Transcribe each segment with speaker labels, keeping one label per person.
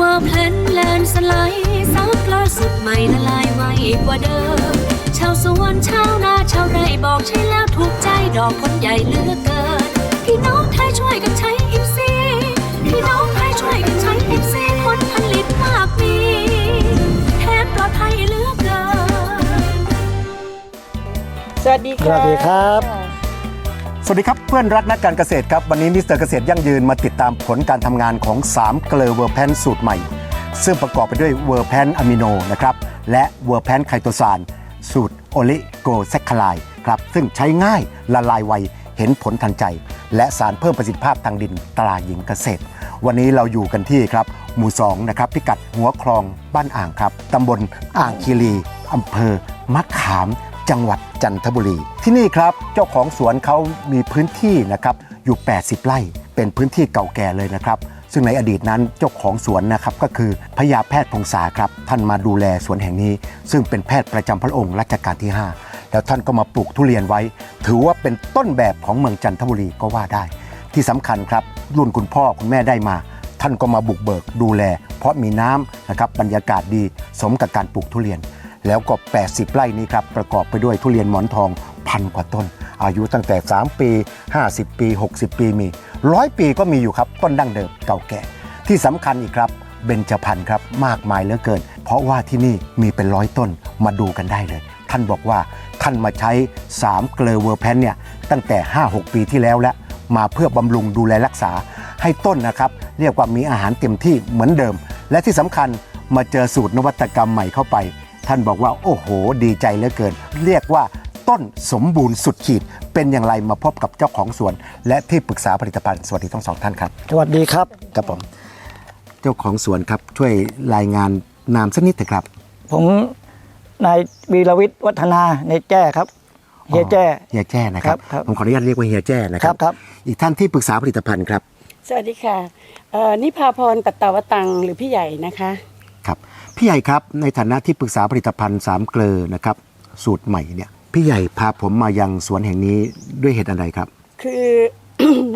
Speaker 1: ว่าเพลนแลนสไลด์ซับล่าสุดใหม่ละลายไวกว่าเดิม ชาวสวนชาวนาชาวไร่บอกใช่แล้วถูกใจดอกคนใหญ่เหลือกเกิน พี่น้องไทยช่วยกันใช้อิฟซีพี่น้องไทยช่วยกันใช้อิฟซีผลผลิตมากมีแถมปลอดภัยเหลือกเกิน
Speaker 2: สวัสดีค่ะ
Speaker 3: สวัสดีครับ สวัสดีครับเพื่อนรักนักการเกษตรครับ วันนี้มิสเตอร์เกษตรยั่งยืนมาติดตามผลการทำงานของ3เกลือเวอร์แพนสูตรใหม่ ซึ่งประกอบไปด้วยเวอร์แพนอะมิโนนะครับและเวอร์แพนไคโตซานสูตรโอลิโกแซคคลายครับซึ่งใช้ง่ายละลายไวเห็นผลทันใจ และสารเพิ่มประสิทธิภาพทางดินตราหญิงเกษตร วันนี้เราอยู่กันที่ครับ หมู่2นะครับพิกัดหัวคลองบ้านอ่างครับตำบลอ่างคีรีอำเภอมะขาม จังหวัดจันทบุรี ที่นี่ครับเจ้าของสวนเขามีพื้นที่นะครับอยู่ 80 ไร่เป็นพื้นที่เก่าแก่เลยนะครับ ซึ่งในอดีตนั้นเจ้าของสวนนะครับก็คือพญาแพทย์พงษาครับท่านมาดูแลสวนแห่งนี้ ซึ่งเป็นแพทย์ประจำพระองค์รัชกาลที่ 5 แล้วท่านก็มาปลูกทุเรียนไว้ ถือว่าเป็นต้นแบบของเมืองจันทบุรีก็ว่าได้ ที่สำคัญครับรุ่นคุณพ่อคุณแม่ได้มาท่านก็มาบุกเบิกดูแล เพราะมีน้ำนะครับบรรยากาศดีสมกับการปลูกทุเรียน แล้วก็ 80 ไร่นี้ครับประกอบไปด้วยทุเรียนหมอนทองพันกว่าต้น อายุตั้งแต่ 3 ปี 50 ปี 60 ปีมีร้อยปีก็มีอยู่ครับต้นดั้งเดิมเก่าแก่ ที่สำคัญอีกครับเบญจพรรณครับมากมายเหลือเกิน เพราะว่าที่นี่มีเป็นร้อยต้นมาดูกันได้เลย ท่านบอกว่าท่านมาใช้ 3 เกลเวอร์แพนเนี่ยตั้งแต่ 5-6 ปีที่แล้วแล้วมาเพื่อบำรุงดูแลรักษาให้ต้นนะครับ เรียกว่ามีอาหารเต็มที่เหมือนเดิม และที่สำคัญมาเจอสูตรนวัตกรรมใหม่เข้าไป ท่านบอกว่าโอ้โห ดีใจเหลือเกิน เรียกว่าต้นสมบูรณ์สุดขีด เป็นอย่างไรมาพบกับเจ้าของสวน และที่ปรึกษาผลิตภัณฑ์สวัสดีทั้งสองท่านครับ
Speaker 4: สวัสดีครับ
Speaker 3: ครับผมเจ้าของสวนครับช่วยรายงานนามสักนิดเถอะครับ
Speaker 4: ผมนายวีรวิทย์วัฒนาในแจ้ครับเฮียแจ้
Speaker 3: เฮียแจ้นะครับ
Speaker 4: ครับครับ
Speaker 3: ผมขออนุญาตเรียกว่าเฮียแจ้นะครั
Speaker 4: ครับครับ
Speaker 3: อีกท่านที่ปรึกษาผลิตภัณฑ์ครับ
Speaker 2: สวัสดีค่ะเอ่อนิพาพรปัตตาวตังหรือพี่ใหญ่นะคะ
Speaker 3: ครับ พี่ใหญ่ครับในฐานะที่ปรึกษาผลิตภัณฑ์สามเกลอนะครับสูตรใหม่เนี่ยพี่ใหญ่พาผมมายังสวนแห่งนี้ด้วยเหตุอะไรครับ
Speaker 2: คือ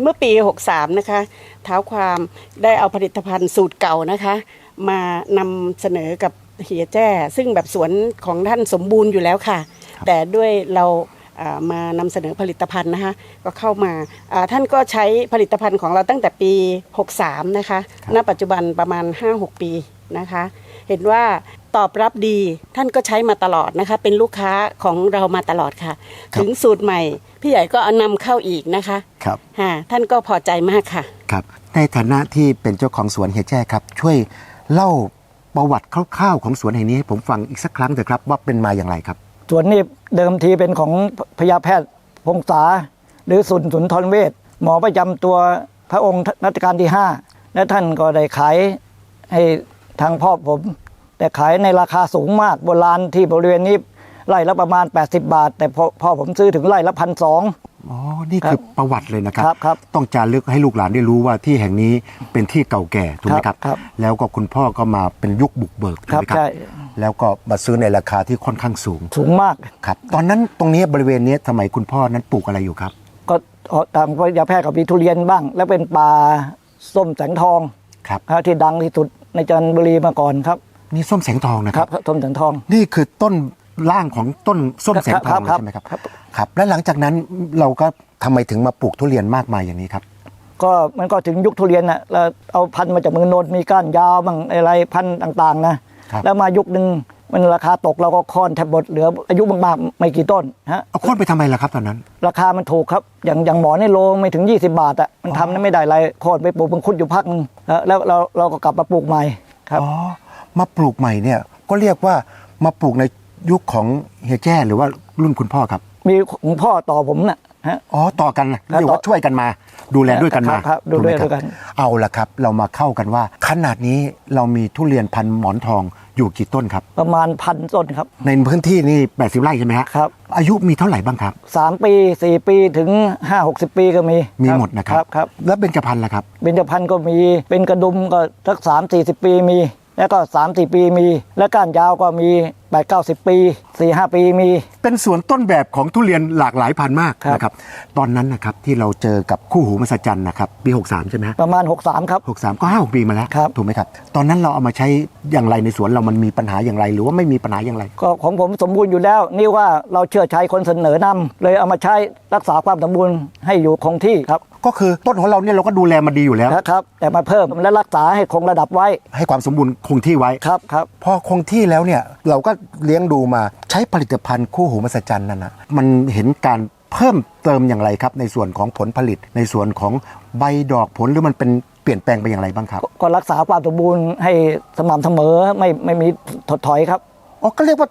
Speaker 2: เมื่อปี 63 นะคะเท้าความได้เอาผลิตภัณฑ์สูตรเก่านะคะ มานำเสนอกับเฮียแจ้ ซึ่งแบบสวนของท่านสมบูรณ์อยู่แล้วค่ะ แต่ด้วยเราอ่ามานำเสนอผลิตภัณฑ์นะคะก็เข้ามาอ่าท่านก็ใช้ผลิตภัณฑ์ของเราตั้งแต่ปี 63 นะคะ ณ ปัจจุบันประมาณ 5-6 ปี นะคะ เห็นว่าตอบรับดีท่านก็ใช้มาตลอดนะคะ เป็นลูกค้าของเรามาตลอดค่ะ
Speaker 3: ครับ
Speaker 2: ถึงสูตรใหม่ พี่ใหญ่ก็เอานำเข้าอีกนะคะ
Speaker 3: ครับ
Speaker 2: ฮะท่านก็พอใจมากค่ะ
Speaker 3: ครับ ในฐานะที่เป็นเจ้าของสวนเฮียแจ้ครับ ช่วยเล่าประวัติคร่าวๆของสวนแห่งนี้ให้ผมฟังอีกสักครั้งเถอะครับว่าเป็นมาอย่างไรครับ
Speaker 4: ส่วนนี้เดิมทีเป็นของพยาแพทย์พงษาหรือสุนทรทรเวชหมอประจำตัวพระองค์รัชกาลที่ 5 และท่านก็ได้ขายให้ ทางพ่อผม แต่ขายในราคาสูงมากโบราณที่บริเวณนี้ไร่ละประมาณ 80 บาท แต่พอพ่อผมซื้อถึงไร่ละพันสอง
Speaker 3: อ๋อ นี่คือประวัติเลยนะครับ
Speaker 4: ครับ ครับ
Speaker 3: ต้องจารึกให้ลูกหลานได้รู้ว่าที่แห่งนี้เป็นที่เก่าแก่ถูกไหมครับ
Speaker 4: ครับ
Speaker 3: แล้วก็คุณพ่อก็มาเป็นยุคบุกเบิกถูกไหมค
Speaker 4: ครับใช่
Speaker 3: รับ แล้วก็มาซื้อในราคาที่ค่อนข้างสูง
Speaker 4: สูงมาก
Speaker 3: ครับ ตอนนั้นตรงนี้บริเวณนี้สมัยคุณพ่อนั้นปลูกอะไรอยู่ครับ
Speaker 4: ก็ทางพยาแพทย์กับมีทุเรียนบ้าง แล้วเป็นป่าส้มแสงทอง
Speaker 3: ครับ
Speaker 4: ครับที่ดังที่สุด ในจันทบุรีมาก่อนครับ
Speaker 3: นี่ส้มแสงทองนะ
Speaker 4: ค
Speaker 3: ค
Speaker 4: รั
Speaker 3: รั
Speaker 4: บบส้มแสงทอง
Speaker 3: นี่คือต้นร่างของต้นส้มแสงทอง
Speaker 4: ครับ
Speaker 3: ใช่ไหมครับ
Speaker 4: ครับ
Speaker 3: ครับ และหลังจากนั้นเราก็ทำไมถึงมาปลูกทุเรียนมากมายอย่างนี้ครับ
Speaker 4: ก็มันก็ถึงยุคทุเรียนน่ะเราเอาพันธุ์มาจากเมืองนนท์มีก้านยาวบ้างอะไรพันธุ์ต่างๆนะครับ แล้วมายุคหนึ่ง มันราคาตกเราก็ค่อนแทบหมดเหลืออายุมากๆไม่กี่ต้นฮะ
Speaker 3: เอาโค่นไปทำไมล่ะครับตอนนั้น
Speaker 4: ราคามันถูกครับอย่างอย่างหมอในโลไม่ถึง 20 บาทอะมันทำนั้นไม่ได้อะไรโค่นไปปลูกมังคุดอยู่พักนึงแล้วแล้วเราเราก็กลับมาปลูกใหม่ครับ
Speaker 3: อ๋อ มาปลูกใหม่เนี่ยก็เรียกว่ามาปลูกในยุคของเฮียแจ้หรือว่ารุ่นคุณพ่อครับ
Speaker 4: มีของพ่อต่อผมน่ะ ฮะ
Speaker 3: อ๋อต่อกันนะ
Speaker 4: ครับ
Speaker 3: เรียกว่า
Speaker 4: ต่อ
Speaker 3: ช่วยกันมา ดูแลด้วยกันมา
Speaker 4: ครับครับดู
Speaker 3: ถูกไหม
Speaker 4: ด้วยกัน
Speaker 3: เอาละครับ เรามาเข้ากันว่า ขนาดนี้เรามีทุเรียนพันธุ์หมอนทองอยู่กี่ต้นครับ
Speaker 4: ประมาณพันต้นครับ
Speaker 3: ในพื้นที่นี่80ไร่ใช่ไหมฮะ
Speaker 4: ครับ
Speaker 3: อายุมีเท่าไหร่บ้างครับ
Speaker 4: สามปีสี่ปีถึงห้าหกสิบปีก็มี
Speaker 3: มี
Speaker 4: ครับ
Speaker 3: หมดนะครับ
Speaker 4: ครับ
Speaker 3: แล้วเบญจพรรณล่ะครับ
Speaker 4: เบญจพรรณก็มีเป็นกระดุมก็สักสามสี่สิบปีมีแล้วก็สามสี่ปีมี และก้านยาวก็มี แปดเก้าสิบปีสี่ห้าปีมี
Speaker 3: เป็นสวนต้นแบบของทุเรียนหลากหลายพันธุ์มาก
Speaker 4: ครับ
Speaker 3: นะครับ ตอนนั้นนะครับที่เราเจอกับคู่หูมหัศจรรย์นะครับปี 63 ใช่ไหมฮะ
Speaker 4: ประมาณ63ครับ
Speaker 3: 63ก็5 6ปีมาแล้ว
Speaker 4: ครับ
Speaker 3: ถูกไหมครับ ตอนนั้นเราเอามาใช้อย่างไรในสวนเรามันมีปัญหาอย่างไร หรือว่าไม่มีปัญหาอย่างไร
Speaker 4: ก็ของผมสมบูรณ์อยู่แล้ว นี่ว่าเราเชื่อชัยคนเสนอนำเลยเอามาใช้รักษาความสมบูรณ์ให้อยู่คงที่ครับ
Speaker 3: ก็คือต้นของเราเนี่ยเราก็ดูแลมาดีอยู่แล้ว
Speaker 4: นะครับ แต่มาเพิ่มและรักษาให้คงระดับไว้
Speaker 3: ให้ความสมบูรณ์คงที่ไว้
Speaker 4: ครับครับ
Speaker 3: พอคงที่แล้วเนี่ยเราก็เลี้ยงดูมาใช้ผลิตภัณฑ์คู่หูมหัศจรรย์นั่นนะมันเห็นการเพิ่มเติมอย่างไรครับ ในส่วนของผลผลิตในส่วนของใบดอกผลหรือมันเป็นเปลี่ยนแปลงไปอย่างไรบ้างครับ
Speaker 4: ก็รักษาความสมบูรณ์ให้สม่ำเสมอไม่ไม่มีถดถอยครับ
Speaker 3: อ๋อก็เรียกว่า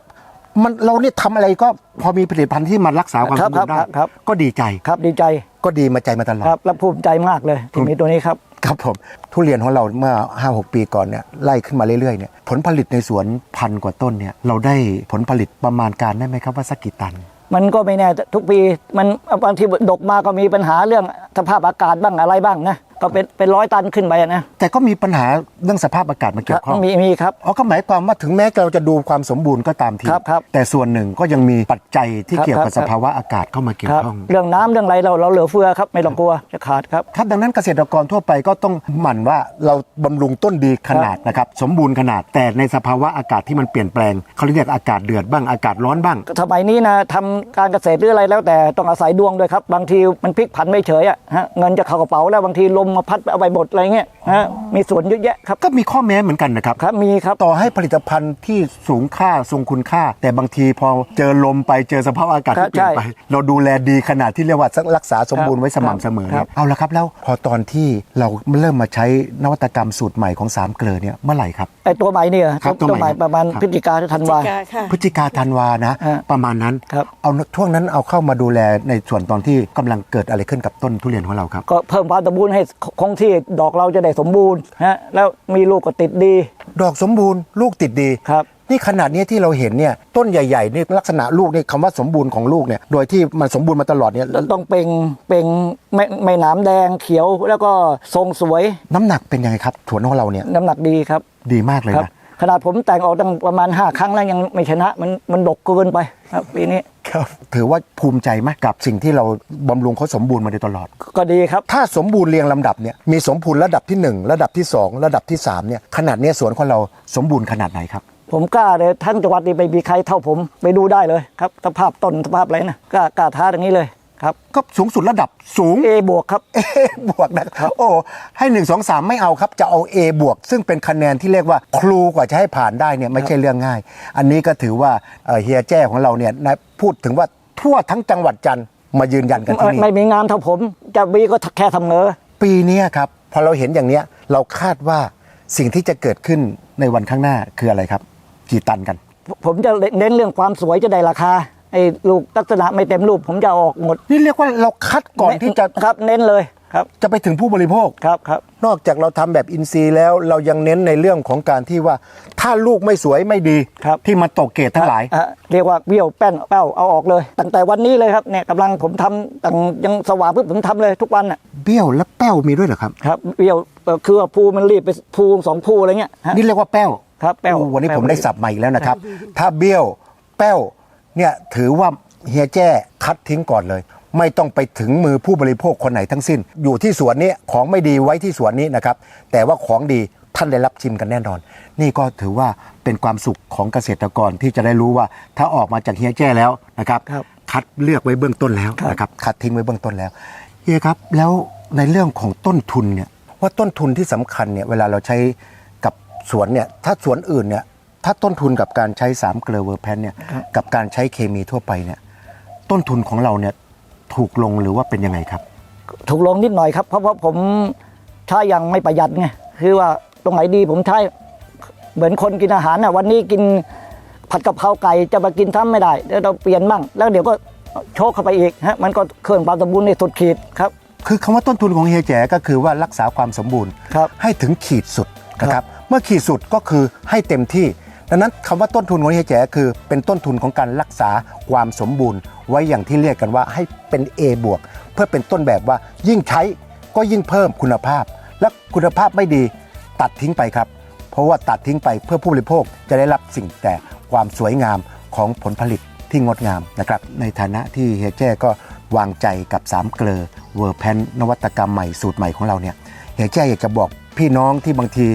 Speaker 3: มันเราเนี่ยทำอะไรก็พอมีผลิตภัณฑ์ที่มันรักษาความ
Speaker 4: ค
Speaker 3: ส
Speaker 4: รับ
Speaker 3: มบูรณ์ได้
Speaker 4: ครับครับ
Speaker 3: ก็ดีใจ
Speaker 4: ครับดีใจ
Speaker 3: ก็ดีมาใจมาตลอด
Speaker 4: ครับและภูมิใจมากเลยที่มีตัวนี้ครับ
Speaker 3: ครับผมทุเรียนของเราเมื่อ 5-6 ปีก่อนเนี่ยไล่ขึ้นมาเรื่อยๆเนี่ยผลผลิตในสวนพันกว่าต้นเนี่ยเราได้ผลผลิตประมาณการได้ไหมครับว่าสักกี่ตัน
Speaker 4: มันก็ไม่แน่ทุกปีมันบางทีดกมาก็มีปัญหาเรื่องสภาพอากาศบ้างอะไรบ้างนะ ก็เป็นเป็นร้อยตันขึ้นไปนะ
Speaker 3: แต่ก็มีปัญหาเรื่องสภาพอากาศมาเกี่ยวข้อง
Speaker 4: มีมีครับ
Speaker 3: อ๋อก็หมายความว่าถึงแม้เราจะดูความสมบูรณ์ก็ตามที
Speaker 4: ครับครับ
Speaker 3: แต่ส่วนหนึ่งก็ยังมีปัจจัยที่
Speaker 4: ครับ
Speaker 3: เกี่ยวกับ
Speaker 4: ครับ
Speaker 3: สภาวะอากาศเข้ามาเกี่ย
Speaker 4: ควรับ
Speaker 3: ข้อง
Speaker 4: เรื่องน้ำเรื่องอะไรเราเราเหลือเฟือครับไม่ต้องกลัวจะขาดครับ
Speaker 3: ครับดังนั้นเกษตรกรทั่วไปก็ต้องหมั่นว่าเราบำรุงต้นดีขนาดนะครับสมบูรณ์ขนาดแต่ในสภาวะอากาศที่มันเปลี่ยนแปลงเขาเรียกอากาศเดือดบ้างอากาศร้อนบ้าง
Speaker 4: สมัยนี้นะทำการเกษตรหรืออะไรแล้วแต่ต้องอาศัยดวงด้วยครับบางทีมันพลิกผันไม่เฉยอะฮะเงินจะเข้ากระเป๋าแล้วบางทีลมมาพัดเอาไปหมดอะไรเงี้ยฮะมีส่วนเยอะแยะครับ
Speaker 3: ก็มีข้อแม้เหมือนกันนะครับ
Speaker 4: ครับมีครับ
Speaker 3: ต่อให้ผลิตภัณฑ์ที่สูงค่าทรงคุณค่า แต่บางทีพอเจอลมไปเจอสภาพอากาศ
Speaker 4: ครั
Speaker 3: ที่
Speaker 4: บ
Speaker 3: เปลี่ยนไป
Speaker 4: ใช่
Speaker 3: เราดูแลดีขนาดที่เรียกว่ารักษาสมบูรณ์ไว้สม่ำเสมอ
Speaker 4: ครั
Speaker 3: เนี่ย
Speaker 4: บ
Speaker 3: เอาละครับแล้วพอตอนที่เราเริ่มมาใช้นวัตกรรมสูตรใหม่ของสามเกลือเนี่ยเมื่อไหร่ครับ
Speaker 4: ไอ้ตัวใหม่เนี่ย
Speaker 3: ครับตัว
Speaker 4: ตัวใหม่
Speaker 3: ใหม่
Speaker 4: ประมาณ
Speaker 3: ครับ
Speaker 4: พฤศจิกาถึงธันวา
Speaker 2: จิกาค่ะ
Speaker 3: พฤศจิกาธันวานะ
Speaker 4: ฮะ
Speaker 3: ประมาณนั้น
Speaker 4: ครับ
Speaker 3: เอาช่วงนั้นเอาเข้ามาดูแลในส่วนตอนที่กำลังเกิดอะไรขึ้นกับต้นทุเรียนของเราครับ
Speaker 4: ก็เพิ่มความสมบูรณ์ให้คงที่ดอกเราจะได้สมบูรณ์ฮะแล้วมีลูกก็ติดดี
Speaker 3: ดอกสมบูรณ์ลูกติดดี
Speaker 4: ครับ
Speaker 3: นี่ขนาดเนี้ยที่เราเห็นเนี่ยต้นใหญ่ๆนี่ลักษณะลูกนี่คำว่าสมบูรณ์ของลูกเนี่ยโดยที่มันสมบูรณ์มาตลอดเนี่ย
Speaker 4: ต้องเป่งเป่งไม่ไม่หนามแดงเขียวแล้วก็ทรงสวย
Speaker 3: น้ำหนักเป็นยังไงครับถั่วของเราเนี่ย
Speaker 4: น้ำหนักดีครับ
Speaker 3: ดีมากเลย
Speaker 4: ครับ
Speaker 3: นะ
Speaker 4: ขนาดผมแต่งออกตั้งประมาณ 5 ครั้งแล้วยังไม่ชนะ มันมันดกเกินไปครับปีนี้
Speaker 3: ครับ ถือว่าภูมิใจไหมกับสิ่งที่เราบำรุงเขาสมบูรณ์มาโดยตลอด
Speaker 4: ก็ดีครับ
Speaker 3: ถ้าสมบูรณ์เรียงลำดับเนี่ยมีสมบูรณ์ระดับที่ 1 ระดับที่ 2 ระดับที่3เนี่ยขนาดเนี้ยสวนของเราสมบูรณ์ขนาดไหนครับ
Speaker 4: ผมกล้าเลยทั้งจังหวัดนี้ไม่มีใครเท่าผมไปดูได้เลยครับสภาพต้นสภาพอะไรนะกล้ากล้าท้าอย่างนี้เลย ครับ
Speaker 3: ก็สูงสุดระดับสูง
Speaker 4: เอบวกครับ
Speaker 3: A บวกนะครับโอ้ให้1 2 3ไม่เอาครับจะเอา A บวก ซึ่งเป็นคะแนนที่เรียกว่าครูกว่าจะให้ผ่านได้เนี่ยไม่ใช่เรื่องง่าย อันนี้ก็ถือว่าเอ่อเฮียแจ้ของเราเนี่ยนะพูดถึงว่าทั่วทั้งจังหวัดจันทร์มายืนยันกันที่
Speaker 4: ไม่
Speaker 3: นี่
Speaker 4: ไม่มีงานเท่าผมจะมีก็แค่เสมอ
Speaker 3: ปีเนี้ยครับพอเราเห็นอย่างเนี้ยเราคาดว่าสิ่งที่จะเกิดขึ้นในวันข้างหน้าคืออะไรครับ กี่ตันกัน
Speaker 4: ผมจะเน้นเรื่องความสวยจะได้ราคา ไอ้ลูกลักษณะไม่เต็มรูปผมจะเอาออกหมด
Speaker 3: นี่เรียกว่าเราคัดก่อนที่จะ
Speaker 4: ครับ เน้นเลยครับ
Speaker 3: จะไปถึงผู้บริโภค
Speaker 4: ครับครับ
Speaker 3: นอกจากเราทำแบบอินซีย์แล้วเรายังเน้นในเรื่องของการที่ว่า ถ้าลูกไม่สวยไม่ดี
Speaker 4: ครับ
Speaker 3: ที่มาตกเกรดทั้งหลาย
Speaker 4: อะเรียกว่าเบี้ยวแป้นเป้าเอาออกเลย ตั้งแต่วันนี้เลยครับเนี่ยกำลังผมทำตั้งยังสว่างปุ๊บผมทำเลยทุกวันอะ
Speaker 3: เบี้ยวและแป้วมีด้วยเหรอครับ
Speaker 4: ครับเบี้ยวเอ่อคือว่าภูมันรีบไปภูสองภูอะไรเงี้ยฮะ
Speaker 3: นี่เรียกว่าแป้ว
Speaker 4: ครับแป้ว
Speaker 3: โอ้วันนี้
Speaker 4: แป้ว
Speaker 3: ผมได้สับใหม่อีกแล้วนะครับ ถ้าเบี้ยว แป้ว เนี่ยถือว่าเฮียแจ้คัดทิ้งก่อนเลย ไม่ต้องไปถึงมือผู้บริโภคคนไหนทั้งสิ้น อยู่ที่สวนนี้ของไม่ดีไว้ที่สวนนี้นะครับ แต่ว่าของดีท่านได้รับชิมกันแน่นอน นี่ก็ถือว่าเป็นความสุขของเกษตรกรที่จะได้รู้ว่าถ้าออกมาจากเฮียแจ้แล้วนะครับ
Speaker 4: ครับ
Speaker 3: คัดเลือกไว้เบื้องต้นแล้ว
Speaker 4: ครับ
Speaker 3: นะครับคัดทิ้งไว้เบื้องต้นแล้วเฮียครับแล้วในเรื่องของต้นทุนเนี่ยว่าต้นทุนที่สำคัญเนี่ยเวลาเราใช้กับสวนเนี่ยถ้าสวนอื่นเนี่ย ถ้าต้นทุนกับการใช้สามเกลือเวอร์แพนเนี่ยกับการใช้เคมีทั่วไปเนี่ยต้นทุนของเราเนี่ยถูกลงหรือว่าเป็นยังไงครับ
Speaker 4: ถูกลงนิดหน่อยครับ เพราะว่าผมใช้อย่างไม่ประหยัดไงคือว่าตรงไหนดีผมใช้เหมือนคนกินอาหารน่ะวันนี้กินผัดกะเพราไก่จะมากินซ้ำไม่ได้เดี๋ยวเราเปลี่ยนบ้าง แล้วเดี๋ยวก็โชคเข้าไปอีกฮะมันก็เคลื่อนความสมบูรณ์ในสุดขีดครับ
Speaker 3: คือคำว่าต้นทุนของเฮียแจ๋ก็คือว่ารักษาความสมบูรณ์
Speaker 4: ครับ
Speaker 3: ให้ถึงขีดสุดนะครับเมื่อขีดสุดก็คือให้เต็มที่ ดังนั้นคำว่าต้นทุนของเฮียแจ๋คือเป็นต้นทุนของการรักษาความสมบูรณ์ ไว้อย่างที่เรียกกันว่าให้เป็น A บวกเพื่อเป็นต้นแบบว่ายิ่งใช้ก็ยิ่งเพิ่มคุณภาพ และคุณภาพไม่ดีตัดทิ้งไปครับ เพราะว่าตัดทิ้งไปเพื่อผู้บริโภคจะได้รับสิ่งแต่ความสวยงามของผลผลิตที่งดงามนะครับในฐานะที่เฮียแจ้ก็วางใจกับ3เกลอเวอร์แพนนวัตกรรมใหม่สูตรใหม่ของเราเนี่ยเฮียแจ้อยากจะบอกพี่น้องที่บางที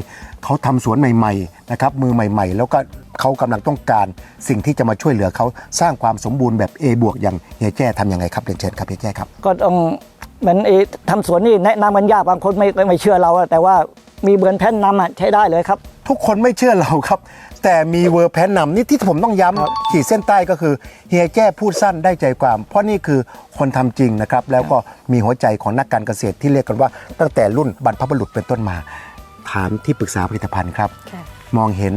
Speaker 3: เขาทำสวนใหม่ๆนะครับมือใหม่ ๆ แล้วก็เขากำลังต้องการสิ่งที่จะมาช่วยเหลือเขาสร้างความสมบูรณ์แบบ A บวกอย่างเฮียแจ้ทำยังไงครับเรียนเชิญครับเฮียแจ้ครับ
Speaker 4: ก็ต้องเหมือนไอ้ทำสวนนี่แนะนำมันยากบางคนไม่ไม่ไม่เชื่อเราอะแต่ว่ามีเบือนแผ่นนำอะใช้ได้เลยครับ
Speaker 3: ทุกคนไม่เชื่อเราครับ แต่มีเวอร์แพนนำนี่ที่ผมต้องย้ำขีดเส้นใต้ก็คือเฮียแจ้พูดสั้นได้ใจความ เพราะนี่คือคนทำจริงนะครับ แล้วก็มีหัวใจของนักการเกษตรที่เรียกกันว่า ตั้งแต่รุ่นบรรพบุรุษเป็นต้นมา ถามที่ปรึกษาผลิตภัณฑ์ครับ
Speaker 2: ค่ะ
Speaker 3: มองเห็น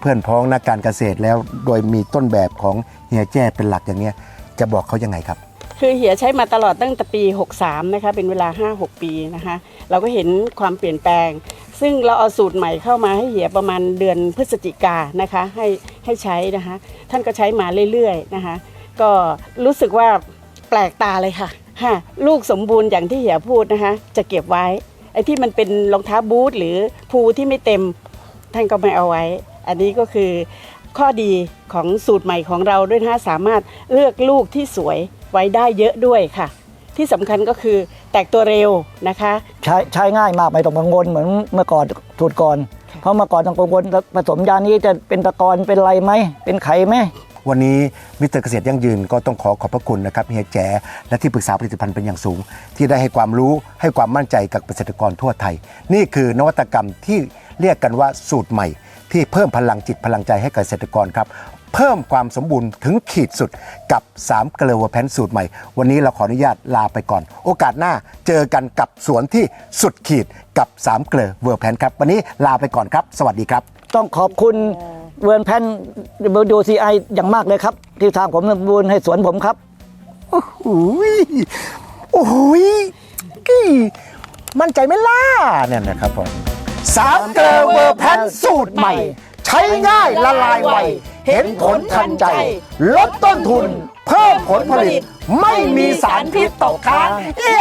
Speaker 3: เพื่อนพ้องนักการเกษตรแล้วโดยมีต้นแบบของเฮียแจ้เป็นหลักอย่างเนี้ยจะบอกเขายังไงครับ
Speaker 2: คือเหียใช้มาตลอดตั้งแต่ปี 63 นะคะ เป็นเวลา 5-6 ปีนะคะ เราก็เห็นความเปลี่ยนแปลง ซึ่งเราเอาสูตรใหม่เข้ามาให้เหียประมาณเดือนพฤศจิกานะคะ ให้ให้ใช้นะคะ ท่านก็ใช้มาเรื่อยๆนะคะ ก็รู้สึกว่าแปลกตาเลยค่ะฮะลูกสมบูรณ์อย่างที่เหียพูดนะคะ จะเก็บไว้ ไอ้ที่มันเป็นรองเท้าบูทหรือภูที่ไม่เต็มท่านก็ไม่เอาไว้ อันนี้ก็คือข้อดีของสูตรใหม่ของเราด้วยนะคะสามารถเลือกลูกที่สวยไว้ได้เยอะด้วยค่ะ ที่สำคัญก็คือแตกตัวเร็วนะคะ
Speaker 4: ใช้ใช้ง่ายมากไม่ต้องกังวลเหมือนเมื่อก่อนสูตรก่อน เพราะเมื่อก่อนต้องกังวลผสมยานี้จะเป็นตะกอนเป็นไรไหมเป็นไข่ไหม
Speaker 3: วันนี้มิสเตอร์เกษตรยั่งยืนก็ต้องขอขอบพระคุณนะครับเฮียแจ๋และที่ปรึกษาผลิตภัณฑ์เป็นอย่างสูง ที่ได้ให้ความรู้ให้ความมั่นใจกับเกษตรกรทั่วไทย นี่คือนวัตกรรมที่เรียกกันว่าสูตรใหม่ ที่เพิ่มพลังจิตพลังใจให้กับเกษตรกรครับเพิ่มความสมบูรณ์ถึงขีดสุดกับ3เกลือวัวแพนสูตรใหม่ วันนี้เราขออนุญาตลาไปก่อน โอกาสหน้าเจอกันกับสวนที่สุดขีดกับ3เกลือเวอร์แพนครับ วันนี้ลาไปก่อนครับ สวัสดีครับ
Speaker 4: ต้องขอบคุณ เวิร์นแพนบดูซีไออย่างมากเลยครับ ที่ทางผมบูรให้สวนผมครับ
Speaker 3: โอ้โหโอ้โหยกี่มั่นใจไม่ล่ะเนี่ยนะครับผมสามเกลอเวอร์แพนสูตรใหม่ ใช้ง่ายละลายไว เห็นผลทันใจ ลดต้นทุน เพิ่มผลผลิต ไม่มีสารพิษตกค้างเย้